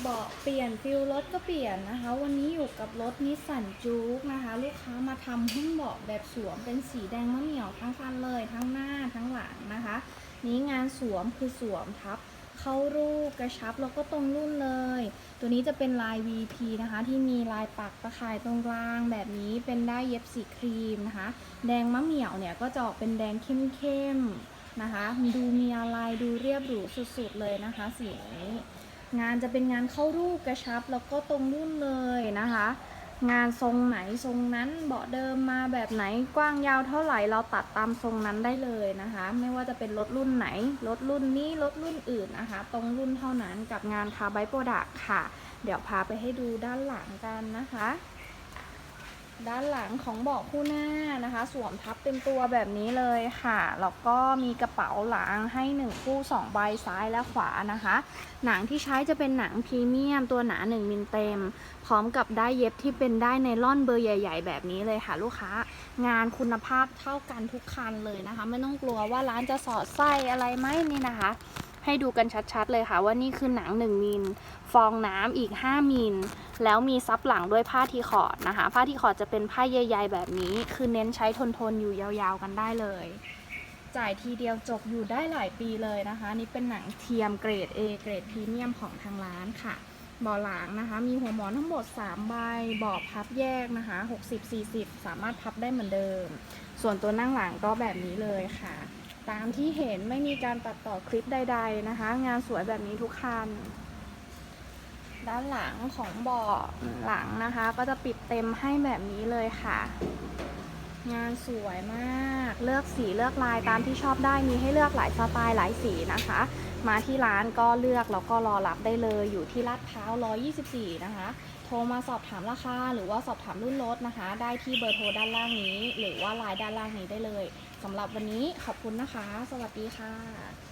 เบาะเปลี่ยนฟิลรถก็เปลี่ยนนะคะ วันนี้อยู่กับรถนิสสันจู๊กนะคะ ลูกค้ามาทำหุ้มเบาะแบบสวมเป็นสีแดงมะเหมี่ยวทั้งคันเลยทั้งหน้าทั้งหลังนะคะ นี้งานสวมคือสวมทับ เข้ารูปกระชับแล้วก็ตรงรุ่นเลย ตัวนี้จะเป็นลาย VP นะคะ ที่มีลายปักตะข่ายตรงกลางแบบนี้เป็นได้เย็บสีครีมนะคะ แดงมะเหมี่ยวเนี่ยก็จะออกเป็นแดงเข้มๆนะคะ ดูมีอะไรดูเรียบหรูสุดๆเลยนะคะสีนี้ งานจะเป็นงานเข้ารูปกระชับแล้วก็ตรงรุ่นเลยนะคะ งานทรงไหนทรงนั้นเบาะเดิมมาแบบไหนกว้างยาวเท่าไหร่เราตัดตามทรงนั้นได้เลยนะคะ ไม่ว่าจะเป็นรถรุ่นไหนรถรุ่นนี้รถรุ่นอื่นนะคะ ตรงรุ่นเท่านั้นกับงานคาร์ไบโปรดักค่ะ เดี๋ยวพาไปให้ดูด้านหลังกันนะคะ ด้านหลังของเบาะคู่หน้านะคะ สวมทับเต็มตัวแบบนี้เลยค่ะแล้วก็มีกระเป๋าหลังให้หนึ่งคู่สองใบซ้ายและขวานะคะ หนังที่ใช้จะเป็นหนังพรีเมียมตัวหนา 1 มิลเต็ม พร้อมกับได้เย็บที่เป็นได้ในล่อนเบอร์ใหญ่ ๆ แบบนี้เลยค่ะลูกค้า งานคุณภาพเท่ากันทุกคันเลยนะคะ ไม่ต้องกลัวว่าร้านจะสอดไส้อะไรไหมนี่นะคะ ให้ดูกันชัดๆเลยค่ะ ว่านี่คือหนัง 1มิลฟองน้ำอีก 5มิลแล้วมีซับหลังด้วยผ้าทีคอร์ดนะคะ ผ้าทีคอร์ดจะเป็นผ้าใยๆแบบนี้ คือเน้นใช้ทนๆอยู่ยาวๆกันได้เลย จ่ายทีเดียวจบอยู่ได้หลายปีเลยนะคะ นี่เป็นหนังเทียมเกรด A เกรดพรีเมียมของทางร้านค่ะเบาะหลังนะคะ มีหัวหมอนทั้งหมด 3 ใบเบาะพับแยกนะคะ 60-40 สามารถพับได้เหมือนเดิม ส่วนตัวนั่งหลังก็แบบนี้เลยค่ะ ตามที่เห็นไม่มีการตัดต่อคลิปใด ๆนะคะ งานสวยแบบนี้ทุกคัน ด้านหลังของเบาะหลังนะคะ ก็จะปิดเต็มให้แบบนี้เลยค่ะ งานสวยมาก เลือกสีเลือกลายตามที่ชอบได้มีให้เลือกหลายสไตล์หลายสีนะคะ มาที่ร้านก็เลือกแล้วก็รอรับได้เลยอยู่ที่ลาดพร้าว 124 นะคะ โทรมาสอบถามราคาหรือว่าสอบถามรุ่นรถนะคะ ได้ที่เบอร์โทรด้านล่างนี้ หรือว่าไลน์ด้านล่างนี้ได้เลยสำหรับวันนี้ขอบคุณนะคะ สวัสดีค่ะ